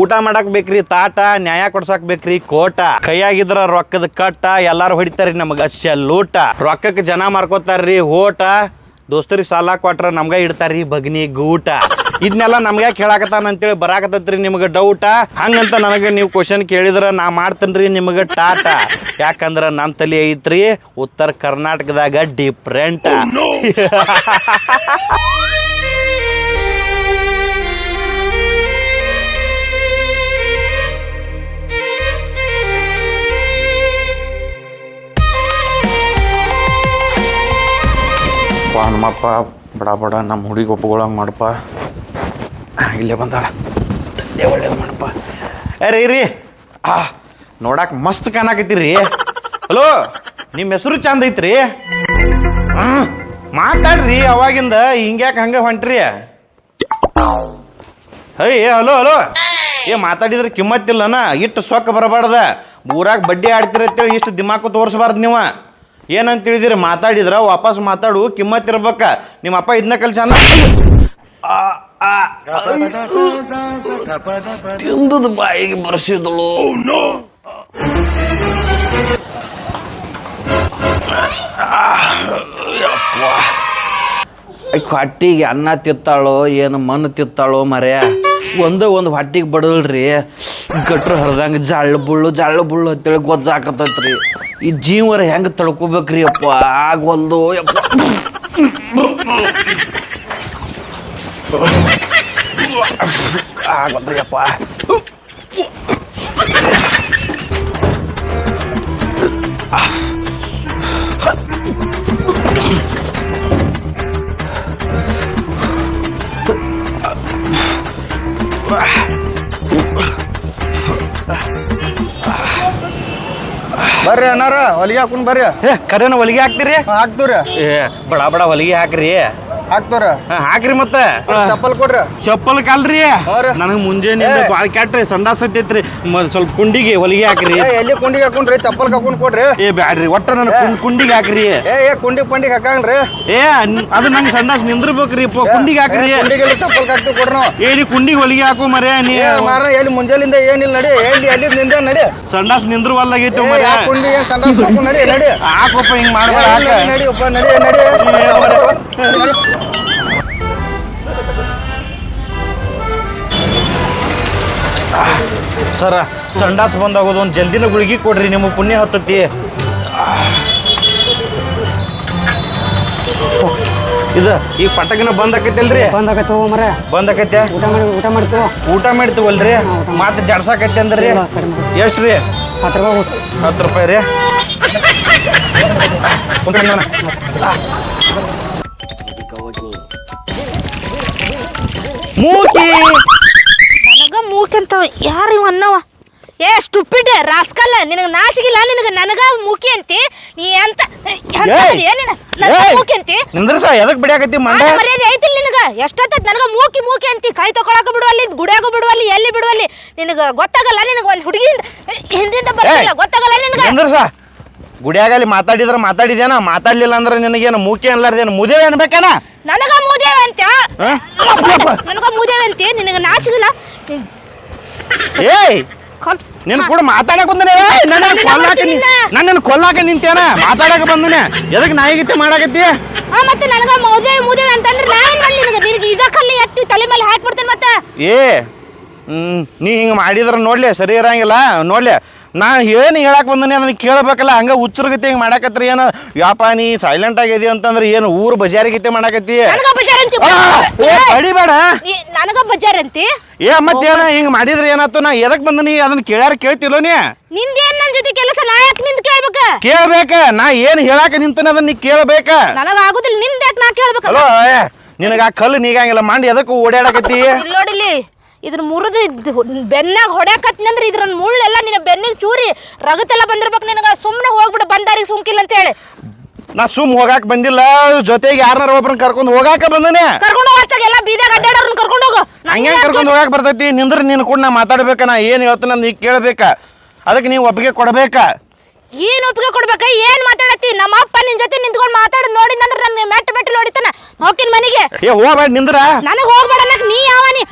ಊಟ ಮಾಡಕ್ ಬೇಕ್ರಿ ತಾಟ ನ್ಯಾಯ ಕೊಡ್ಸಕ್ ಬೇಕ್ರಿ ಕೋಟ. ಕೈಯಾಗಿದ್ರ ರೊಕ್ಕದ ಕಟ್ಟ ಎಲ್ಲಾರು ಹೊಡಿತಾರ್ರಿ ನಮಗ ಲೂಟ. ರೊಕ್ಕಕ್ಕೆ ಜನ ಮಾರ್ಕೋತಾರ್ರಿ ಓಟ ದೋಸ್ತರಿಗೆ ಸಾಲ ಕೊಟ್ರ ನಮ್ಗ ಇಡ್ತಾರ್ರಿ ಬಗ್ನಿ ಗೂಟ. ಇದನ್ನೆಲ್ಲ ನಮ್ಗೆ ಕೇಳಾಕತ್ತಾನ ಅಂತೇಳಿ ಬರಾಕತ್ತೈತ್ರಿ ನಿಮ್ಗೆ ಡೌಟ ಹಂಗಂತ ನನಗೆ ನೀವು ಕ್ವಶನ್ ಕೇಳಿದ್ರೆ ನಾ ಮಾಡ್ತೇನ್ರಿ ನಿಮ್ಗೆ ಟಾಟ. ಯಾಕಂದ್ರೆ ನನ್ನ ತಲೆ ಐತ್ರಿ ಉತ್ತರ ಕರ್ನಾಟಕದಾಗ ಡಿಫ್ರೆಂಟ್ ವಾ ನಮ್ಮಪ್ಪ ಬಡ ಬಡ, ನಮ್ಮ ಹುಡುಗಿ ಮಾಡಪ್ಪ. ಇಲ್ಲೇ ಬಂದಾಳ. ತಂದೆ ಒಳ್ಳೆ ಮಾಡಪ್ಪ. ಏ, ರೀ ರೀ. ಆ ನೋಡಕ್ಕೆ ಮಸ್ತ್ ಕಾಣಕತ್ತೀರಿ ಹಲೋ ನಿಮ್ಮ ಹೆಸರು ಚಂದ ಐತ್ರಿ? ಹಾಂ ಮಾತಾಡ್ರಿ ಅವಾಗಿಂದ ಹಿಂಗ್ಯಾಕೆ ಹಂಗೆ ಹೊಂಟ್ರಿ? Hi hello hello. ಏ, ಮಾತಾಡಿದ್ರೆ ಕಿಮ್ಮತ್ತಿಲ್ಲನ? ಇಷ್ಟು ಸೊಕ್ಕ ಬರಬಾರ್ದ. ಊರಾಗ ಬಡ್ಡಿ ಆಡ್ತೀರ ಅಂತೇಳಿ ಇಷ್ಟು ದಿಮಾಕು ತೋರಿಸ್ಬಾರ್ದು ನೀವು. ಏನಂತ ತಿಳಿದಿರಿ, ಮಾತಾಡಿದ್ರ, ವಾಪಸ್ ಮಾತಾಡು, ಕಿಮ್ಮತ್ ಇರ್ಬೇಕ. ನಿಮ್ಮ ಅಪ್ಪ ಇದನ್ನ ಕಲ್ಸ ತಿಂದದ ಬಾಯಿಗೆ ಬರ್ಸಿದಳು. ಹೊಟ್ಟಿಗೆ ಅನ್ನ ತಿತ್ತಾಳೋ ಏನು ಮಣ್ಣು ತಿತ್ತಾಳೋ ಮರ್ಯ ಒಂದು ಒಂದು ಹೊಟ್ಟಿಗೆ ಬಡಲ್ರಿ ಗಟ್ರು ಹರಿದಂಗೆ ಜಳ್ಳು ಬುಳ್ಳು ಜಳ್ಳು ಬುಳ್ಳು ಅಂತೇಳಿ ಗೊತ್ತಾಕತ್ತೈತ್ರಿ ಈ ಜೀವರ ಹೆಂಗೆ ತಡ್ಕೋಬೇಕ್ರಿ ಅಪ್ಪ? ಆಗವಲ್ದು ಯಪ್ಪ. ಆಗಲ್ದು ಯಪ್ಪ. ಬರ್ರಿ ಅಣ್ಣಾರ ಹೊಲಿಗೆ ಹಾಕೊಂಡ್ ಬರ್ರಿ. ಏ ಕರೆನ ಹೊಲಿಗೆ ಹಾಕ್ತೀರಿ? ಹಾಕ್ತೀವ್ರಿ. ಏ ಬಡ ಬಡ ಹೊಲಿಗೆ ಹಾಕ್ರಿ. ಹಾಕ್ತವ್ರಿ ಹಾ, ಹಾಕ್ರಿ ಮತ್ತೆ. ಚಪ್ಪಲ್ ಕೊಡ್ರಿ. ಚಪ್ಪಲ್ ಕಲ್ರಿ. ನನಗೆ ಮುಂಜಾನೆ ಬಾಳ ಕೆಟ್ರಿ ಸಂಡಾಸ್ ಹತ್ತೈತ್ರಿ ಸ್ವಲ್ಪ ಕುಂಡಿಗೆ ಹೊಲಿಗೆ ಹಾಕ್ರಿ. ಎಲ್ಲಿ ಕುಂಡಿಗೆ ಹಾಕೊಂಡ್ರಿ ಚಪ್ಪಲ್ ಹಾಕೊಂಡ್ ಕೊಡ್ರಿ. ಏ ಬ್ಯಾಡ್ರಿ ಒಟ್ಟ ನನ್ ಕುಂಡ್- ಕುಂಡಿಗೆ ಹಾಕ್ರಿ. ಏ ಏ ಕುಂಡಿ ಪಂಡಿಗೆ ಹಾಕಂಗ್ರಿ. ಏ ಅದು ನಂಗೆ ಸಂಡಾಸ್ ನಿಂದ್ರಬೇಕ್ರಿ ಇಪ್ಪ ಕುಂಡಿಗೆ ಹಾಕ್ರಿ. ಚಪ್ಪಲ್ ಹಾಕ್ತಿವಿ ಕೊಡ್ರಿ ಏ ನೀ ಕುಂಡಿಗೆ ಹೊಲಿಗೆ ಹಾಕು ಮರ್ಯ ನೀ. ಮಾರ ಎಲ್ಲಿ ಮುಂಜಾಲಿಂದ ಏನಿಲ್ಲ ನಡಿ. ಎಲ್ಲಿ ಎಲ್ಲಿ ನಿಂದ ನಡಿ. ಸಂಡಾಸ್ ನಿಂದ್ರವಲ್ಲಾಗೈತಿ ಯಾ ಕುಂಡಿ ಸಂಡಾಸ್ ಹಾಕೊಂಡ್ ನಡಿ ನಡಿ. ಹಾಕಪ್ಪ ಹಿಂಗ್ ಮಾಡ್ಬೇಡ ಹಾಕ. ನಡಿ ನಡಿ ನಡಿ. ಸರ ಸಂಡಾಸ್ ಬಂದಾಗೋದು ಒಂದು ಜಲ್ದಿನ ಗುಳಿಗೆ ಕೊಡ್ರಿ ನಿಮ್ಮ ಪುಣ್ಯ ಹತ್ತತಿ ಇದು ಈ ಪಟಕನ ಬಂದ್ ಆಕೈತಲ್ರಿ ಬಂದಾಗತ್ತೆ ಹೋಗೋ ಮರ ಬಂದ್ ಆಕೈತೆ ಊಟ ಮಾಡಿ ಊಟ ಮಾಡ್ತೀವಿ. ಊಟ ಮಾಡ್ತೀವಲ್ರಿ ಮತ್ತೆ ಜಡ್ಸಾಕೈತಿ ಅಂದ್ರಿ? ಎಷ್ಟು ರೀ? ಹತ್ತು ರೂಪಾಯಿ ಹತ್ತು ರೂಪಾಯಿ ರೀ? ಮೂಕಿ! ಮೂಕಂತ ಯಾರು ಇವ ಅನ್ನವ? ಏ ಸ್ಟುಪಿಡ್ ರಾಸ್ಕಲ್ಲ ನಿನಗೆ ನಾಚಿಗಿಲ್ಲ ನಿನಗೆ ನನಗ ಮೂಕಿ ಅಂತಿ? ನೀ ಏಯ್! ಮೂಕಿ ಅಂತಿ? ನಿಂದ್ರಸ ಎದಕ್ ಬಿಡಾಕತ್ತಿ ಮಂಡ? ಮರ್ಯಾದೆ ಐತಿಲ್ಲ ನಿನಗ? ಎಷ್ಟೊತ್ತದ ನನಗ ಮೂಕಿ ಮೂಕಿ ಅಂತಿ? ಕೈ ತಕೊಳಕ ಬಿಡುವಲ್ಲಿ ಗುಡಿಯಾಗ ಬಿಡುವಲ್ಲಿ ಎಲ್ಲಿ ಬಿಡುವಲ್ಲಿ? ನಿನಗ ಗೊತ್ತಾಗಲ್ಲ ನಿನಗ ಒಂದು ಹುಡುಗಿಯಿಂದ ಹಿಂದಿಂದ ಬರ್ತಿಲ್ಲ ಗೊತ್ತಾಗಲ್ಲ ನಿನಗ? ನಿಂದ್ರಸ! ಗುಡಿಯಾಗಲ್ಲಿ ಮಾತಾಡಿದ್ರೆ ಮಾತಾಡಿದೇನ ಮಾತಾಡ್ಲಿಲ್ಲ ಅಂದ್ರೆ ನಿನಗೇನು ಮೂಕಿ ಅನ್ಲಾರ್ದೇನು ಮುದೇವೆ ಅನ್ಬೇಕನ? ನನಗ ಮುದೇವೆ ಅಂತ? ನನಗ ಮುದೇವೆ ಅಂತಿ ನಿನಗ ನಾಚಿಗಿಲ್ಲ? ಏಯ್! ನಿನ್ ಕೂಡ ಮಾತಾಡಕ್ ಬಂದನೆ. ನನ್ನ ಕೊಲ್ಲಾಕ ನನ್ನ ಕೊಲ್ಲಾಕ ನಿಂತೇನ ಮಾತಾಡಕ ಬಂದನೆ. ಎದಕ್ ನಾಯಿಗಿತ್ತೆ ಮಾಡಾಕತ್ತಿ? ಆ ಮತ್ತೆ ನನಗ ಮೋದೇವಿ ಮೂದೇವಿ ಅಂತಂದ್ರೆ ನಾ ಏನ್ ಮಾಡ್ಲಿ ನಿನಗೆ. ನಿನಗೆ ಇದಕ್ಕಲ್ಲಿ ಎತ್ತಿ ತಲೆ ಮೇಲೆ ಹಾಕ್ಬಿಡ್ತೇನೆ ಮತ್ತೆ. ಏ ನೀ ಹಿಂಗೆ ಮಾಡಿದ್ರೆ ನೋಡ್ಲಿ ಸರಿ ಇರಂಗಿಲ್ಲ. ನೋಡ್ಲಿ ನಾ ಏನು ಹೇಳಕ್ಕೆ ಬಂದನೆ ಅದನ್ನ ಕೇಳಬೇಕಲ್ಲ ಹಂಗೆ ಹುಚ್ಚರ್ಗತಿ ಹಿಂಗೆ ಮಾಡಾಕತ್ರಿ ಏನು? ಯಾಪ ನೀ ಸೈಲೆಂಟ್ ಆಗಿದೆ ಅಂತಂದ್ರೆ ಏನು ಊರು ಬಜಾರಿಗಿತ್ತೆ ಮಾಡಾಕತ್ತಿ? ನನಗ ಬಜಾರ್ ಅಂತಿ ಕಡಿಬೇಡ ನನಗ ಬಜಾರ್ ಅಂತಿ ಏ ಮತ್ತೇನ ಹಿಂಗ್ ಮಾಡಿದ್ರೆ ಏನಾಯ್ತು ನಾ ಎದಕ್ ಬಂದನಿ? ಅದನ್ನ ಕೇಳ್ಯಾರ ಕೇಳ್ತಿಲ್ಲೋ ನೀ? ನಿಂದೇನ್ ನನ್ನ ಜೊತೆ ಕೆಲಸ? ನಾ ಯಾಕೆ ನಿಂದ ಕೇಳ್ಬೇಕ? ಕೇಳ್ಬೇಕ. ನಾ ಏನು ಹೇಳಾಕ ನಿಂತನ ಅದನ್ನ ನೀ ಕೇಳ್ಬೇಕ? ನನಗ ಆಗುದಿಲ್ಲ ನಿಂದ ಯಾಕೆ ನಾ ಕೇಳ್ಬೇಕ? ಹಲೋ ನಿನಗೆ ಆ ಕಲ್ಲು ನೀಗಂಗಿಲ್ಲ. ಮಂಡಿ ಎದಕ್ಕೆ ಓಡಾಡಕತ್ತಿ ನೋಡಿಲಿ ಇದ್ರ ಮುರಿದು ಬೆನ್ನಾಗ ಹೊಡ್ಯಾಕತ್ನಂದ್ರ ಇದ್ರ ಮುಳ್ಳೆಲ್ಲ ನಿನ್ನ ಬೆನ್ನಿಗೆ ಚೂರಿ ರಗತೆಲ್ಲ ಬಂದಿರ್ಬೇಕು ನಿನಗೆ. ಸುಮ್ಮನೆ ಹೋಗ್ಬಿಡು ಬಂದಾರಿಗೆ ಸುಂಕಿಲ್ಲ ಅಂತ ಹೇಳಿ. ನಾ ಸುಮ್ ಹೋಗಾಕ ಬಂದಿಲ್ಲ ಜೊತೆಗೆ ಯಾರನ್ನಾರ ಒಬ್ರನ್ನ ಕರ್ಕೊಂಡು ಹೋಗಾಕ ಬಂದನೆ. ಕರ್ಕೊಂಡು ಹೋಗ್ತಾಗ ಎಲ್ಲ ಬೀದಾಗ ಅಡ್ಡಾಡೋರ್ನ ಕರ್ಕೊಂಡು ಹೋಗು. ಹಂಗೆ ಕರ್ಕೊಂಡು ಹೋಗಾಕ ಬರ್ತೈತಿ? ನಿಂದ್ರ ನೀನು ಕೂಡ ನಾ ಮಾತಾಡ್ಬೇಕ ನಾ ಹೇಳ್ತೀನಿ ಹೇಳ್ತಾನ ಈಗ ಕೇಳ್ಬೇಕ. ಅದಕ್ಕೆ ನೀವು ಒಪ್ಪಿಗೆ ಕೊಡ್ಬೇಕ. ಏನು ಒಪ್ಪಿಗೆ ಕೊಡ್ಬೇಕ? ಏನು ಮಾತಾಡತ್ತಿ? ನಮ್ಮ ಅಪ್ಪ ನಿನ್ ಜೊತೆ ನಿಂತ್ಕೊಂಡು ಮಾತಾಡ್ ನೋಡಿದಂದ್ರ ನನ್ನ ಮೆಟ್ಟ ಮೆಟ್ಟ ಹೊಡಿತಾನ. ಹೋಗ್ತೀನಿ ಮನೆಗೆ. ಏ ಹೋಗ್ಬೇಡ ನಿಂದ್ರ. ನನಗೆ ಹೋಗ್ಬೇಡ ನೀ ಯಾವ ನೀ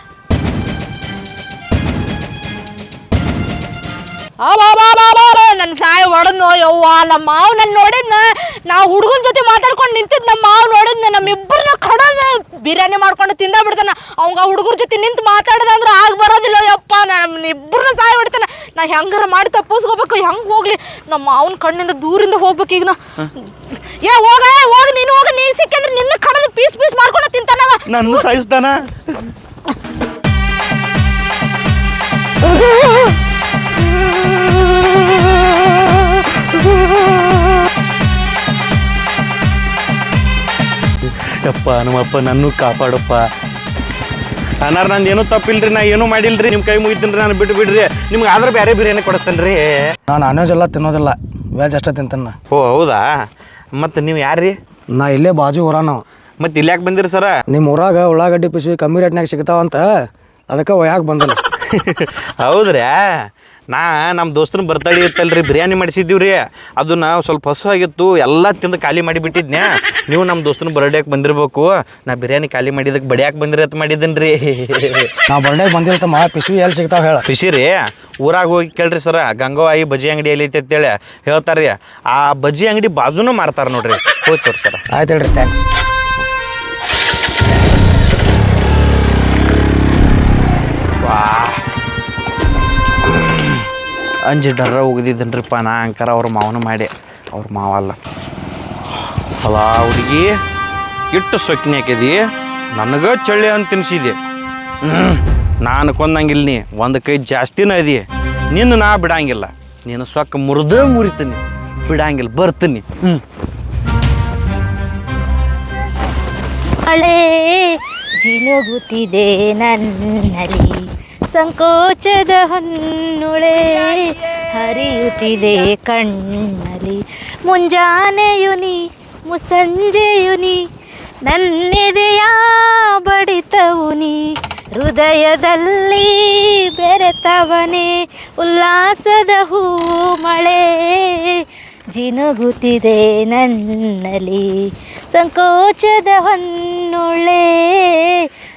ನನ್ನ ಸಾಯ ಹೊಡೆದ್ನೋ ಯವ್ವ ನಮ್ಮ ಮಾವ ನನ್ನ ನೋಡಿದ್ನ. ನಾ ಹುಡುಗನ ಜೊತೆ ಮಾತಾಡ್ಕೊಂಡು ನಿಂತಿದ್ ನಮ್ಮ ಮಾವ ನೋಡಿದ್ನ. ನಮ್ಮಿಬ್ಬರನ್ನ ಕಡದ ಬಿರಿಯಾನಿ ಮಾಡ್ಕೊಂಡು ತಿಂದ ಬಿಡ್ತಾನ. ಅವಂಗ ಹುಡುಗರ ಜೊತೆ ನಿಂತು ಮಾತಾಡ್ದ ಅಂದ್ರೆ ಆಗ ಬರೋದಿಲ್ಲ ಯಪ್ಪ. ನಮ್ಮ ಇಬ್ಬರನ್ನ ಸಾಯಿ ಬಿಡ್ತಾನ ನಾ ಹೆಂಗಾರ ಮಾಡಿ ತಪ್ಪಿಸ್ಕೋಬೇಕು ಹೆಂಗ್ ಹೋಗ್ಲಿ? ನಮ್ಮ ಮಾವನ ಕಣ್ಣಿಂದ ದೂರಿಂದ ಹೋಗ್ಬೇಕು ಈಗ ನಾ. ಏ ಹೋಗ ಹೋಗ ನೀನು ಹೋಗ ನೀ ಸಿಕ್ಕಂದ್ರೆ ನಿನ್ನ ಕಡದ ಪೀಸ್ ಪೀಸ್ ಮಾಡ್ಕೊಂಡು ತಿಂತಾನವ ನನ್ನ ಸಾಯಿಸ್ತಾನ. ಯಪ್ಪ ನಮ್ಮಪ್ಪ ನನ್ನೂ ಕಾಪಾಡಪ್ಪ. ಅನ್ನಾರ ನಂದು ಏನೂ ತಪ್ಪಿಲ್ರಿ ನಾ ಏನೂ ಮಾಡಿಲ್ರಿ ನಿಮ್ಮ ಕೈ ಮುಗಿತೀನಿ ನಾನು ಬಿಟ್ಟು ಬಿಡ್ರಿ. ನಿಮ್ಗೆ ಆದ್ರೆ ಬೇರೆ ಬಿರಿಯಾನಿ ಕೊಡಿಸ್ತೇನೆ ರೀ ನಾನು ನಾನ್ ವೆಜ್ ಎಲ್ಲ ತಿನ್ನೋದಿಲ್ಲ. ವೆಜ್ ಅಷ್ಟೇ ತಿಂತಾನ ಓ ಹೌದಾ? ಮತ್ತು ನೀವು ಯಾರ್ರಿ? ನಾ ಇಲ್ಲೇ ಬಾಜು ಊರ ನಾವು ಮತ್ತು ಇಲ್ಲಿ ಯಾಕೆ ಬಂದಿರಿ ಸರ? ನಿಮ್ಮ ಊರಾಗ ಉಳ್ಳಾಗಡ್ಡಿ ಪಿಸಿ ಕಮ್ಮಿ ರೇಟ್ನಾಗ ಸಿಗ್ತಾವಂತ ಅದಕ್ಕೆ ಒಯ್ಯಾಕೆ ಬಂದಿಲ್ಲ. ಹೌದ್ರಿ ನಾ ನಮ್ಮ ದೋಸ್ತನ ಬರ್ತಡೇ ಇತ್ತಲ್ರಿ ಬಿರಿಯಾನಿ ಮಾಡಿಸಿದ್ದೀವಿ ರೀ ಅದನ್ನ ಸ್ವಲ್ಪ ಹಸು ಆಗಿತ್ತು ಎಲ್ಲ ತಿಂದು ಖಾಲಿ ಮಾಡಿಬಿಟ್ಟಿದ್ನ್ಯಾ. ನೀವು ನಮ್ಮ ದೋಸ್ತನ ಬರ್ಡೇಗೆ ಬಂದಿರಬೇಕು. ನಾ ಬಿರಿಯಾನಿ ಖಾಲಿ ಮಾಡಿದಕ್ಕೆ ಬಡಿಯಾಕೆ ಬಂದಿರಿ ಅಂತ ಮಾಡಿದ್ದೀನಿ ರೀ ನಾ ಬರ್ಡೇಗೆ ಬಂದಿರ್ತಮ್ಮ ಪಿಶು ಎಲ್ಲಿ ಸಿಗ್ತಾವೆ ಹೇಳ. ಪಿಶಿ ರೀ ಊರಾಗ ಹೋಗಿ ಕೇಳ್ರಿ ಸರ ಗಂಗಾವಾಯಿ ಬಜ್ಜಿ ಅಂಗಡಿ ಎಲ್ಲಿ ಐತೆ ಅಂತೇಳಿ ಹೇಳ್ತಾರೆ ರೀ. ಆ ಬಜ್ಜಿ ಅಂಗಡಿ ಬಾಜುನೂ ಮಾರ್ತಾರೆ ನೋಡ್ರಿ. ಹೋಯ್ತು ತೋರಿ ಸರ. ಆಯ್ತು ಹೇಳ್ರಿ ಥ್ಯಾಂಕ್ಸ್ ವಾ ಅಂಜಿ ಡರ್ರ ಉಗ್ದಿದ್ದನ್ರಿಪ್ಪ, ನಾ ಅಂಕರ ಅವ್ರ ಮಾವನ ಮಾಡಿ. ಅವ್ರ ಮಾವ ಅಲ್ಲ. ಅಲ್ಲ ಹುಡುಗಿ, ಇಟ್ಟು ಸೊಕ್ಕಿನ ಹಾಕಿದಿ ನನಗ ಚಳ್ಳಿ ಅಂತ ತಿನ್ಸಿದೆ. ನಾನು ಕೊಂದಂಗಿಲ್ಲ ನೀ, ಒಂದು ಕೈ ಜಾಸ್ತಿನ ಅದಿ. ನಿನ್ನ ನಾ ಬಿಡಂಗಿಲ್ಲ. ನೀನು ಸೊಕ್ಕ ಮುರಿದೇ ಮುರಿತೀನಿ. ಬಿಡಂಗಿಲ್ಲ, ಬರ್ತೀನಿ. ಹ್ಞೂ ಹಳೇ ಜಿನುಗುತ್ತಿದೆ ನನ್ನಲ್ಲಿ. ಸಂಕೋಚದ ಹೊನ್ನುಳೆ ಹರಿಯುತ್ತಿದೆ ಕಣ್ಣಲ್ಲಿ. ಮುಂಜಾನೆಯುನಿ ಮುಸಂಜೆಯುನಿ ನನ್ನೆದೆಯ ಬಡಿತವುನಿ ಹೃದಯದಲ್ಲಿ ಬೆರೆತವನೇ ಉಲ್ಲಾಸದ ಹೂ ಮಳೆ. ಜಿನುಗುತ್ತಿದೆ ನನ್ನಲ್ಲಿ ಸಂಕೋಚದ ಹೊನ್ನುಳೆ.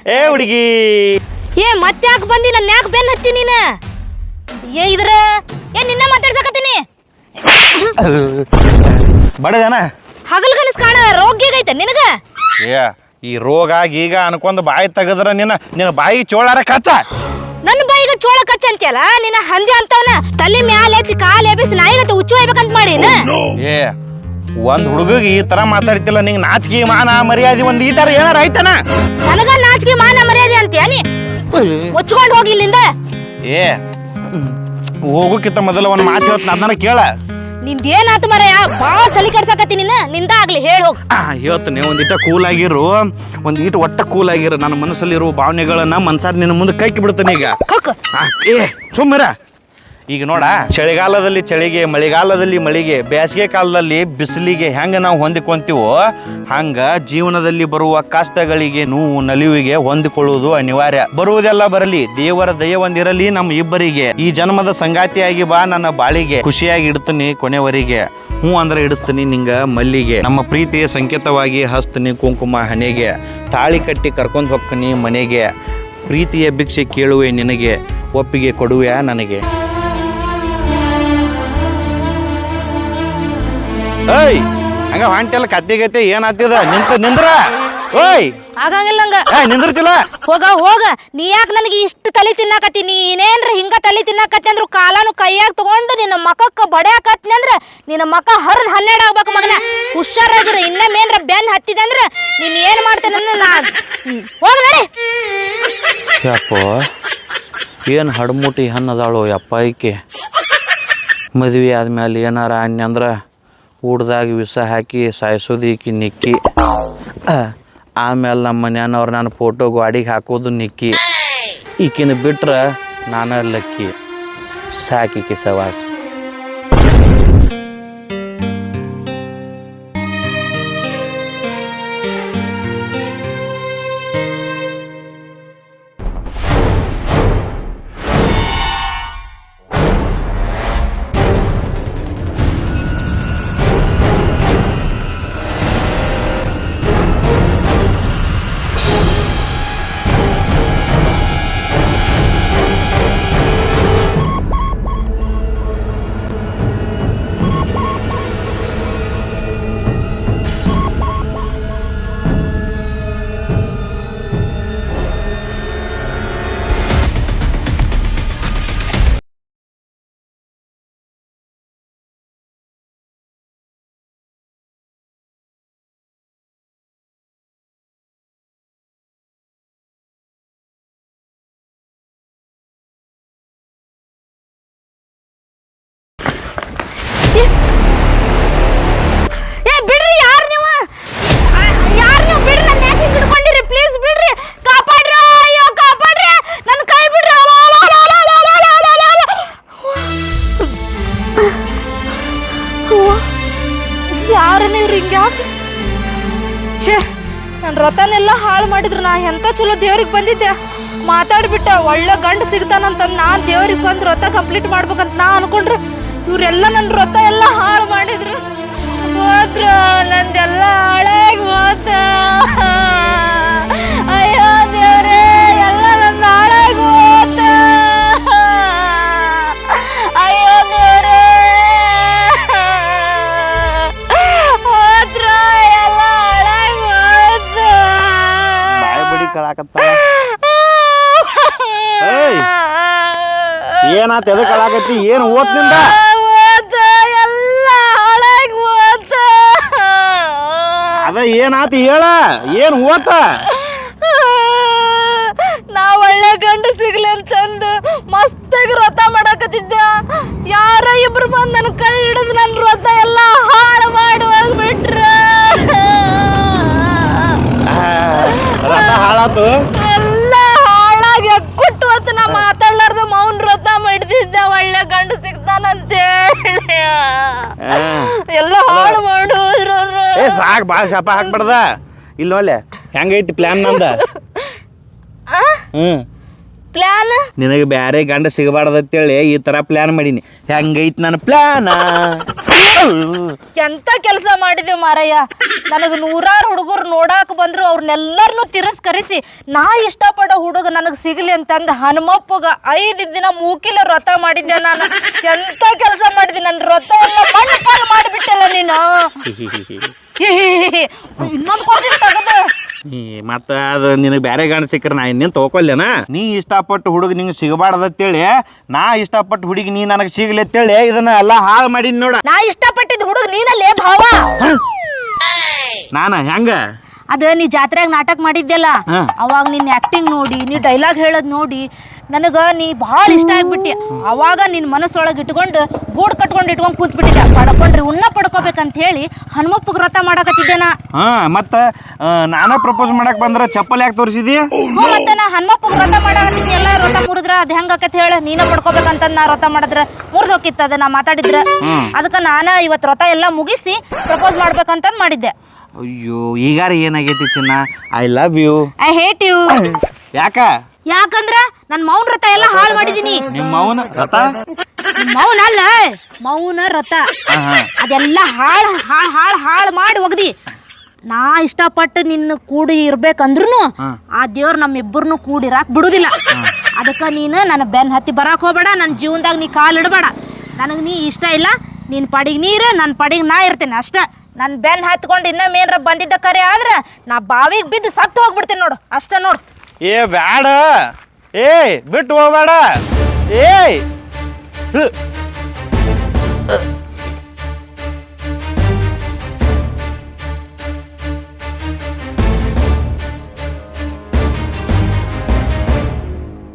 ಏ ಹುಡುಗಿ. ಏ ಮತ್ತೆ ಯಾಕೆ ಬಂದಿ? ನನ್ನ ಯಾಕೆ ಬೆನ್ ಹತ್ತಿ ನೀನು. ಏ ಇದ್ರ? ಏ ನಿನ್ನ ಮಾತಾಡ್ಸಕತ್ತೀನಿ. ಬಡದೇನ? ಹಗಲ್ ಕನಸ್ ಕಾಣ ರೋಗ್ಯಗೈತೆ ನಿನಗ? ಏ ಈ ರೋಗ ಈಗ ಅನ್ಕೊಂಡ್ ಬಾಯಿ ತೆಗದ್ರ ನಿನ್ನ ನಿನ್ನ ಬಾಯಿ ಚೋಳಾರ ಕಚ್ಚ. ನನ್ನ ಬಾಯಿಗೆ ಚೋಳ ಕಚ್ಚ ಅಂತೀಯಲ್ಲ ನಿನ್ನ ಹಂದಿ ಅಂತವನ ತಲೆ ಮ್ಯಾಲೆ ಎತ್ತಿ ಕಾಲು ಎಬ್ಬಿಸಿ ನಾಯಿಗಂತ ಹುಚ್ಚು ಒಯ್ಬೇಕಂತ ಮಾಡಿನ ಏ ಒಂದ್ ಹುಡುಗಿಗೆ ಈ ತರ ಮಾತಾಡ್ತಿಲ್ಲ ನಿಂಗೆ ನಾಚಿಕೆ ಮಾನ ಮರ್ಯಾದೆ ಒಂದ್ ತರ ಏನಾರ ಐತನ ನನಗ ನಾಚಿಕೆ ಮಾನ ಮರ್ಯಾದೆ ಅಂತೀಯ ನೀ. ಮುಚ್ಕೊಂಡು ಹೋಗಿ ಇಲ್ಲಿಂದ. ಏ ಹೋಗೋಕ್ಕಿಂತ ಮೊದಲ ಒಂದು ಮಾತು ಹೇಳ್ತೀನಿ ಅದನ್ನ ಕೇಳ. ನಿಂದೇನಾತು ಮರಯ? ಬಾಳ ತಲೆ ಕೆಡ್ಸಕತ್ತಿ ನಿನ್ನ ನಿಂದ ಆಗ್ಲಿ ಹೇಳಿ ಹೋಗ್. ಹೇಳ್ತೀನಿ ಒಂದ್ ಇಟ ಕೂಲ್ ಆಗಿರು. ಒಂದ್ ಈಟ ಒಟ್ಟ ಕೂಲ್ ಆಗಿರು. ನನ್ನ ಮನಸ್ಸಲ್ಲಿರುವ ಭಾವನೆಗಳನ್ನ ಮನ್ಸಾರ ನಿನ್ನ ಮುಂದೆ ಕೈಕಿ ಬಿಡ್ತಾನೆ ಈಗ. ಏ ಸುಮ್ಮರ. ಈಗ ನೋಡ. ಚಳಿಗಾಲದಲ್ಲಿ ಚಳಿಗೆ, ಮಳೆಗಾಲದಲ್ಲಿ ಮಳಿಗೆ ಬೇಸಿಗೆ ಕಾಲದಲ್ಲಿ ಬಿಸಿಲಿಗೆ ಹೆಂಗ ನಾವು ಹೊಂದಿಕೊಂತೀವೋ, ಹಂಗ ಜೀವನದಲ್ಲಿ ಬರುವ ಕಷ್ಟಗಳಿಗೆ ನೋವು, ನಲಿವಿಗೆ ಹೊಂದಿಕೊಳ್ಳುವುದು ಅನಿವಾರ್ಯ. ಬರುವುದೆಲ್ಲ ಬರಲಿ, ದೇವರ ದಯ ಒಂದಿರಲಿ ನಮ್ಮ ಇಬ್ಬರಿಗೆ. ಈ ಜನ್ಮದ ಸಂಗಾತಿಯಾಗಿ ಬಾ ನನ್ನ ಬಾಳಿಗೆ. ಖುಷಿಯಾಗಿ ಇಡ್ತೀನಿ ಕೊನೆವರೆಗೆ ಹ್ಞೂ ಅಂದ್ರೆ ಇಡಿಸ್ತೀನಿ ನಿಂಗ ಮಲ್ಲಿಗೆ. ನಮ್ಮ ಪ್ರೀತಿಯ ಸಂಕೇತವಾಗಿ ಹಸ್ತೀನಿ ಕುಂಕುಮ ಹನೆಗೆ ತಾಳಿ ಕಟ್ಟಿ ಕರ್ಕೊಂಡು ಹೋಗ್ತೀನಿ ಮನೆಗೆ. ಪ್ರೀತಿಯ ಭಿಕ್ಷೆ ಕೇಳುವೆ ನಿನಗೆ, ಒಪ್ಪಿಗೆ ಕೊಡುವೆ ನನಗೆ. ಏಯ್ ಹಂಗ ಹೊಂಟೆಲ್ಲ ಕದ್ದಿ ಗತಿ ಏನಾಗ್ತಿದ? ನಿಂತ ನಿಂದ್ರ. ಓಯ್. ಆಗಂಗಿಲ್ಲ ನಂಗ. ಏ ನಿಂದ್ರತಿಲ್ಲ. ಹೋಗ ಹೋಗ. ನೀ ಯಾಕೆ ನನಗೆ ಇಷ್ಟು ತಲೆ ತಿನ್ನಾಕತ್ತಿ? ನೀನೇನ್ರ ಹಿಂಗ ತಲೆ ತಿನ್ನಾಕತ್ತಿ ಅಂದ್ರು ಕಾಲಾನು ಕೈಯಾಗ ತಗೊಂಡು ನಿನ್ನ ಮಕಕ್ಕ ಬಡಿಯಾಕತ್ನಿ ಅಂದ್ರ ನಿನ್ನ ಮಕ ಹರಿದ್ ಹನ್ನೆರಡು ಆಗ್ಬೇಕು ಮಗನ. ಹುಷಾರಾಗಿರು. ಇನ್ನೊಮ್ಮೇನ್ರ ಬೆನ್ ಹತ್ತಿದೆ ಅಂದ್ರ ನೀನ್ ಏನ್ ಮಾಡ್ತೇನೆ ನಾ ಹೋಗ ನಡಿ. ಯಪ್ಪ ಏನು ಹಡ್ಮುಟಿ ಹಣ್ಣದಾಳು ಯಪ್ಪ ಈಕೆ? ಮದ್ವೆ ಆದ್ಮೇಲೆ ಏನಾರ ಅನ್ಯಂದ್ರ ಊಟದಾಗ ವಿಷ ಹಾಕಿ ಸಾಯಿಸೋದು ಈಕಿ ನಿಕ್ಕಿ. ಆಮೇಲೆ ನಮ್ಮ ಮನೆಯವ್ರು ನಾನು ಫೋಟೋ ಗಾಡಿಗೆ ಹಾಕೋದು ನಿಕ್ಕಿ. ಈಕಿನ ಬಿಟ್ರೆ ನಾನು ಲಕ್ಕಿ. ಸಾಕಿಕಿ ಸವಾಸ. ಮಾಡಿದ್ರು ನಾ ಎಂತ ಚಲೋ ದೇವ್ರಿಗೆ ಬಂದಿದ್ದೆ? ಮಾತಾಡ್ಬಿಟ್ಟ ಒಳ್ಳೆ ಗಂಡು ಸಿಗ್ತಾನಂತ ನಾನು ದೇವ್ರಿಗೆ ಬಂದು ರಥ ಕಂಪ್ಲೀಟ್ ಮಾಡ್ಬೇಕಂತ ನಾ ಅನ್ಕೊಂಡ್ರೆ, ಇವರೆಲ್ಲ ನನ್ನ ರಥ ಎಲ್ಲ ಹಾಳು ಮಾಡಿದ್ರು. ಹೋದ್ರ ಏನು ಓದ್ನಿಂದ ಎಲ್ಲ ಹಾಳಾಗಿ ಅದ ಏನಾತ ಹೇಳ? ಏನು ಓತ ನಾ ಒಳ್ಳೆ ಗಂಡು ಸಿಗ್ಲಿ ಅಂತಂದು ಮಸ್ತಾಗಿ ವ್ರತ ಮಾಡಕತ್ತಿದ್ದ. ಯಾರ ಇಬ್ರು ಬಂದು ನನ್ನ ಕೈ ಹಿಡಿದು ನನ್ನ ವ್ರತ ಎಲ್ಲ ಹಾಳು ಮಾಡಿ ಬಿಟ್ರ ರಥ ಹಾಳಾತು ಎಲ್ಲ ಹಾಳಾಗಿ ಅಕ್ಕುಟ್ಟು ಹೊತ್ತು ನಾ ಮಾತಾಡ್ಲಾರ್ದ ಮೌನ್ ವ್ರತ ಮಾಡಿದ್ದ ಒಳ್ಳೆ ಗಂಡು ಸಿಗ್ತಾನಂತೇಳಿ ಆ. ಎಲ್ಲ ಹಾಳು ಮಾಡಿ ಹೋದ್ರು ಅವ್ರು. ಏ ಸಾಕ್ ಭಾಳ ಶಾಪ ಹಾಕ್ಬಾರ್ದ. ಇಲ್ಲ ನೋಡ್ಲೆ ಹೆಂಗೈತಿ ಪ್ಲಾನ್ ನಂದ? ಹ್ಞೂ ಪ್ಲಾನ್ ನಿನಗೆ ಬ್ಯಾರೆ ಗಂಡ ಸಿಗಬಾರ್ದತ್ತೇಳಿ ಈ ಥರ ಪ್ಲಾನ್ ಮಾಡೀನಿ. ಹೆಂಗೈತಿ ನನ್ನ ಪ್ಲ್ಯಾನ ಎಂತ ಕೆಲಸ ಮಾಡಿದೆ ಮಾರಯ್ಯ? ನನಗೆ ನೂರಾರು ಹುಡುಗರು ನೋಡಾಕ ಬಂದ್ರು ಅವ್ರನ್ನೆಲ್ಲರನ್ನೂ ತಿರಸ್ಕರಿಸಿ ನಾ ಇಷ್ಟಪಡೋ ಹುಡುಗ ನನಗೆ ಸಿಗಲಿ ಅಂತಂದು ಹನುಮಪ್ಪಗ ಐದು ದಿನ ಮೂಕಿಲ ವ್ರತ ಮಾಡಿದ್ದೆ ನಾನು. ಎಂತ ಕೆಲಸ ಮಾಡಿದೆ ನನ್ನ ವ್ರತ ಎಲ್ಲ ಮಣ್ಣು ಪಾಲು ಮಾಡಿಬಿಟ್ಟಲ್ಲ ನೀನು. ಇನ್ನೊಂದು ಕೊಡ್ತೀನಿ ತಗದು ಮತ್ತು ಅದು ನಿನಗೆ ಬೇರೆ ಗಾಣ ಸಿಕ್ಕರೆ ನಾ ಇನ್ನೇನು ತೊಗೊಲ್ಲೇನ ನೀ ಇಷ್ಟಪಟ್ಟು ಹುಡುಗ ನಿಂಗೆ ಸಿಗಬಾರ್ದತ್ತೇಳಿ ನಾ ಇಷ್ಟಪಟ್ಟು ಹುಡುಗಿ ನೀ ನನಗೆ ಸಿಗಲಿ ಅಂತೇಳಿ ಇದನ್ನ ಎಲ್ಲ ಹಾಳು ಮಾಡೀನಿ ನೋಡ. ನಾ ಇಷ್ಟಪಟ್ಟಿದ್ದು ಹುಡುಗ ನೀನಲ್ಲೇ ಭಾವ. ನಾನು ಹೆಂಗ? ಅದ ನೀ ಜಾತ್ರೆಯಾಗ ನಾಟಕ ಮಾಡಿದ್ದೆಲ್ಲ ಅವಾಗ ನಿನ್ನ ಆಕ್ಟಿಂಗ್ ನೋಡಿ ನೀ ಡೈಲಾಗ್ ಹೇಳೋದ್ ನೋಡಿ ನನಗ ನೀ ಭಾಳ ಇಷ್ಟ ಆಗ್ಬಿಟ್ಟಿ. ಅವಾಗ ನಿನ್ನ ಮನಸ್ಸೊಳಗೆ ಇಟ್ಕೊಂಡು ಗೂಡು ಕಟ್ಕೊಂಡು ಇಟ್ಕೊಂಡು ಕೂತ್ಬಿಟ್ಟಿದ್ದೆ. ಪಡ್ಕೊಂಡ್ರಿ ಉಣ್ಣ ಪಡ್ಕೋಬೇಕಂತ ಹೇಳಿ ಹನುಮಪ್ಪಗೆ ವ್ರತ ಮಾಡಕತ್ತಿದ್ದೆ ನಾ. ಮತ್ತೆ ಮತ್ತು ನಾನೇ ಪ್ರಪೋಸ್ ಮಾಡಕ್ ಬಂದ್ರೆ ಚಪ್ಪಲ್ ಯಾಕೆ ತೋರಿಸಿದಿ? ಹ್ಞೂ ಮತ್ತೆ ನಾ ಹನುಮಪ್ಪಗೆ ವ್ರತ ಮಾಡಕತ್ತಿದ್ದೆ. ಎಲ್ಲ ವ್ರತ ಮುರಿದ್ರ ಅದು ಹೆಂಗಾಕತ್ ಹೇಳಿ. ನೀನ ಪಡ್ಕೋಬೇಕಂತ ನಾ ವ್ರತ ಮಾಡಿದ್ರ ಮುರಿದು ಹೋಗಿತ್ತು ಅದು ನಾ ಮಾತಾಡಿದ್ರ. ಅದಕ್ಕೆ ನಾನು ಇವತ್ತು ವ್ರತ ಎಲ್ಲ ಮುಗಿಸಿ ಪ್ರಪೋಸ್ ಮಾಡ್ಬೇಕಂತ ಮಾಡಿದ್ದೆ. ಅಯ್ಯೋ ಈಗಾರ ಏನಾಗೈತಿ ಚಿನ್ನ? I love you I hate you ಯಾಕ? ಯಾಕಂದ್ರ ನನ್ನ ಮೌನ ರಥ ಎಲ್ಲ ಹಾಳು ಮಾಡಿದೀನಿ. ನಿಮ್ಮ ಮೌನ ರಥ? ಮೌನ ಅಲ್ಲ ಮೌನ ರಥ. ಅದೆಲ್ಲ ಹಾಳು ಹಾಳು ಹಾಳು ಹಾಳು ಮಾಡಿ ಒಗ್ದಿ. ನಾ ಇಷ್ಟಪಟ್ಟು ನಿನ್ನ ಕೂಡಿ ಇರ್ಬೇಕಂದ್ರೂ ಆ ದೇವ್ರ ನಮ್ಮಿಬ್ಬರನ್ನು ಕೂಡಿರಾಕ್ ಬಿಡುದಿಲ್ಲ. ಅದಕ್ಕೆ ನೀನು ನನ್ನ ಬೆನ್ ಹತ್ತಿ ಬರಾಕ್ ಹೋಗ್ಬೇಡ ನನ್ನ ಜೀವನದಾಗ ನೀ ಕಾಲು ಇಡಬೇಡ. ನನಗೆ ನೀ ಇಷ್ಟ ಇಲ್ಲ ನಿನ್ನ ಪಡಿಗೆ ನೀರು ನನ್ನ ಪಡಿಗೆ ನಾ ಇರ್ತೇನೆ ಅಷ್ಟೇ. ನನ್ನ ಬೆನ್ ಹತ್ಕೊಂಡು ಇನ್ನೊಮ್ಮೆ ಏನಾರ ಬಂದಿದ್ದ ಕರೆ ಆದ್ರೆ ನಾ ಬಾವಿಗೆ ಬಿದ್ದು ಸತ್ತು ಹೋಗ್ಬಿಡ್ತೀನಿ ನೋಡು ಅಷ್ಟೇ ನೋಡು. ಏ ಬ್ಯಾಡ. ಏಯ್ ಬಿಟ್ಟು ಹೋಗ್ಬೇಡ. ಏಯ್.